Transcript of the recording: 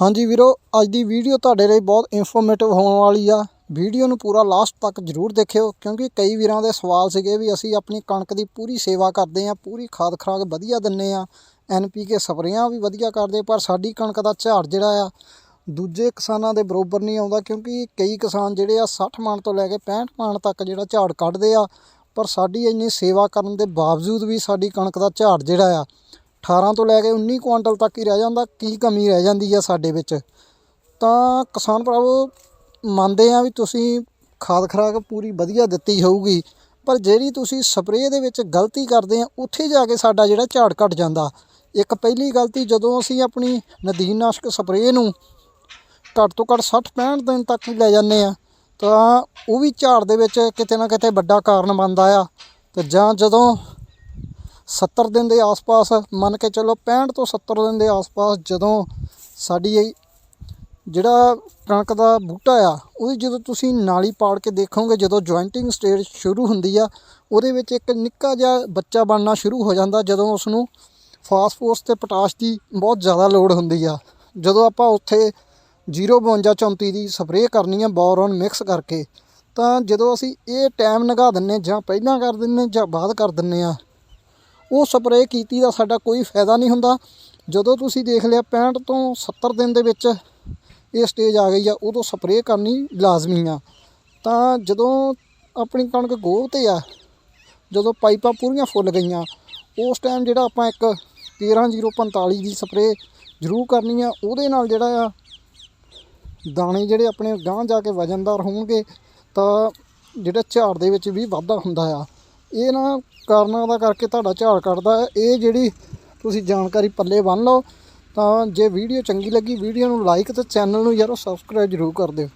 ਹਾਂਜੀ ਵੀਰੋ, ਅੱਜ ਦੀ ਵੀਡੀਓ ਤੁਹਾਡੇ ਲਈ ਬਹੁਤ ਇਨਫੋਰਮੇਟਿਵ ਹੋਣ ਵਾਲੀ ਆ। ਵੀਡੀਓ ਨੂੰ ਪੂਰਾ ਲਾਸਟ ਤੱਕ ਜਰੂਰ ਦੇਖਿਓ, ਕਿਉਂਕਿ ਕਈ ਵੀਰਾਂ ਦੇ ਸਵਾਲ ਸੀਗੇ ਵੀ ਅਸੀਂ ਆਪਣੀ ਕਣਕ ਦੀ ਪੂਰੀ ਸੇਵਾ ਕਰਦੇ ਆ ਪੂਰੀ ਖਾਦ ਖਰਾਕ ਵਧੀਆ ਦਿੰਨੇ ਆ ਐਨਪੀਕੇ ਸਪਰੇਆਂ ਵੀ ਵਧੀਆ ਕਰਦੇ ਪਰ ਸਾਡੀ ਕਣਕ ਦਾ ਝਾੜ ਜਿਹੜਾ ਆ, ਦੂਜੇ ਕਿਸਾਨਾਂ ਦੇ ਬਰੋਬਰ ਨਹੀਂ ਆਉਂਦਾ, ਕਿਉਂਕਿ ਕਈ ਕਿਸਾਨ ਜਿਹੜੇ ਆ 60 ਮਣ ਤੋਂ ਲੈ ਕੇ 65 ਮਣ ਤੱਕ ਜਿਹੜਾ ਝਾੜ ਕੱਢਦੇ ਆ, ਪਰ ਸਾਡੀ ਇੰਨੀ ਸੇਵਾ ਕਰਨ ਦੇ ਬਾਵਜੂਦ ਵੀ ਸਾਡੀ ਕਣਕ ਦਾ ਝਾੜ ਜਿਹੜਾ ਆ 18 ਤੋਂ ਲੈ ਕੇ 19 ਕੁਆਂਟਲ ਤੱਕ ਹੀ ਰਹਿ ਜਾਂਦਾ, ਕੀ ਕਮੀ ਰਹਿ ਜਾਂਦੀ ਆ ਸਾਡੇ ਵਿੱਚ। ਤਾਂ ਕਿਸਾਨ ਭਰਾਵੋ, ਮੰਨਦੇ ਆ ਵੀ ਤੁਸੀਂ ਖਾਦ ਖਰਾਕ ਪੂਰੀ ਵਧੀਆ ਦਿੱਤੀ ਹੋਊਗੀ, ਪਰ ਜਿਹੜੀ ਤੁਸੀਂ ਸਪਰੇਅ ਦੇ ਵਿੱਚ ਗਲਤੀ ਕਰਦੇ ਆ, ਉੱਥੇ ਜਾ ਕੇ ਸਾਡਾ ਜਿਹੜਾ ਝਾੜ ਘਟ ਜਾਂਦਾ। ਇੱਕ ਪਹਿਲੀ ਗਲਤੀ ਜਦੋਂ ਅਸੀਂ ਆਪਣੀ ਨਦੀਨਨਾਸ਼ਕ ਸਪਰੇਅ ਨੂੰ ਘੱਟ ਤੋਂ ਘੱਟ 60 65 ਦਿਨ ਤੱਕ ਹੀ ਲੈ ਜਾਂਦੇ ਆ ਤਾਂ ਉਹ ਵੀ ਝਾੜ ਦੇ ਵਿੱਚ ਕਿਤੇ ਨਾ ਕਿਤੇ ਵੱਡਾ ਕਾਰਨ ਬਣਦਾ ਆ। ਤੇ ਜਾਂ ਜਦੋਂ 70 ਦਿਨ ਦੇ ਆਸ-ਪਾਸ ਮੰਨ ਕੇ ਚੱਲੋ 65 ਤੋਂ 70 ਦਿਨ ਦੇ ਆਸ-ਪਾਸ ਜਦੋਂ ਸਾਡੀ ਇਹ ਜਿਹੜਾ ਕਣਕ ਦਾ ਬੂਟਾ ਆ, ਉਹਦੀ ਜਦੋਂ ਤੁਸੀਂ ਨਾਲੀ ਪਾੜ ਕੇ ਦੇਖੋਗੇ, ਜਦੋਂ ਜੁਆਇੰਟਿੰਗ ਸਟੇਜ ਸ਼ੁਰੂ ਹੁੰਦੀ ਆ, ਉਹਦੇ ਵਿੱਚ ਇੱਕ ਨਿੱਕਾ ਜਿਹਾ ਬੱਚਾ ਬਣਨਾ ਸ਼ੁਰੂ ਹੋ ਜਾਂਦਾ ਜਦੋਂ ਉਸ ਨੂੰ ਫਾਸਫੋਰਸ ਤੇ ਪੋਟਾਸ਼ ਦੀ ਬਹੁਤ ਜ਼ਿਆਦਾ ਲੋੜ ਹੁੰਦੀ ਆ। ਜਦੋਂ ਆਪਾਂ ਉੱਥੇ 052 34 ਦੀ ਸਪਰੇਅ ਕਰਨੀ ਆ ਬੋਰੋਨ ਮਿਕਸ ਕਰਕੇ, ਤਾਂ ਜਦੋਂ ਅਸੀਂ ਇਹ ਟਾਈਮ ਲਗਾ ਦਿੰਨੇ ਜਾਂ ਪਹਿਲਾਂ ਕਰ ਦਿੰਨੇ ਜਾਂ ਬਾਅਦ ਕਰ ਦਿੰਨੇ ਆ ਉਹ ਸਪਰੇਅ ਕੀਤੀ ਦਾ ਸਾਡਾ ਕੋਈ ਫਾਇਦਾ ਨਹੀਂ ਹੁੰਦਾ। ਜਦੋਂ ਤੁਸੀਂ ਦੇਖ ਲਿਆ 65 ਤੋਂ 70 ਦਿਨ ਦੇ ਵਿੱਚ ਇਹ ਸਟੇਜ ਆ ਗਈ ਆ, ਉਦੋਂ ਸਪਰੇਅ ਕਰਨੀ ਲਾਜ਼ਮੀ ਆ। ਤਾਂ ਜਦੋਂ ਆਪਣੀ ਕਣਕ ਗੋਹ ਤੇ ਆ, ਜਦੋਂ ਪਾਈਪਾਂ ਪੂਰੀਆਂ ਫੁੱਲ ਗਈਆਂ, ਉਸ ਟਾਈਮ ਜਿਹੜਾ ਆਪਾਂ ਇੱਕ 13045 ਦੀ ਸਪਰੇਅ ਜ਼ਰੂਰ ਕਰਨੀ ਆ। ਉਹਦੇ ਨਾਲ ਜਿਹੜਾ ਆ, ਦਾਣੇ ਜਿਹੜੇ ਆਪਣੇ ਗਾਂਹ ਜਾ ਕੇ ਵਜਨਦਾਰ ਹੋਣਗੇ, ਤਾਂ ਜਿਹੜਾ ਝਾੜ ਦੇ ਵਿੱਚ ਵੀ ਵਾਧਾ ਹੁੰਦਾ ਆ। ਇਹ ਨਾ ਕਾਰਨਾਂ ਦਾ ਕਰਕੇ ਤੁਹਾਡਾ ਝਾੜ ਕੱਢਦਾ ਹੈ। ਇਹ ਜਿਹੜੀ ਤੁਸੀਂ ਜਾਣਕਾਰੀ ਪੱਲੇ ਬੰਨ ਲਓ ਤਾਂ ਜੇ ਵੀਡੀਓ ਚੰਗੀ ਲੱਗੀ, ਵੀਡੀਓ ਨੂੰ ਲਾਈਕ ਤੇ ਚੈਨਲ ਨੂੰ ਯਾਰੋ ਸਬਸਕ੍ਰਾਈਬ ਜ਼ਰੂਰ ਕਰ ਦਿਓ।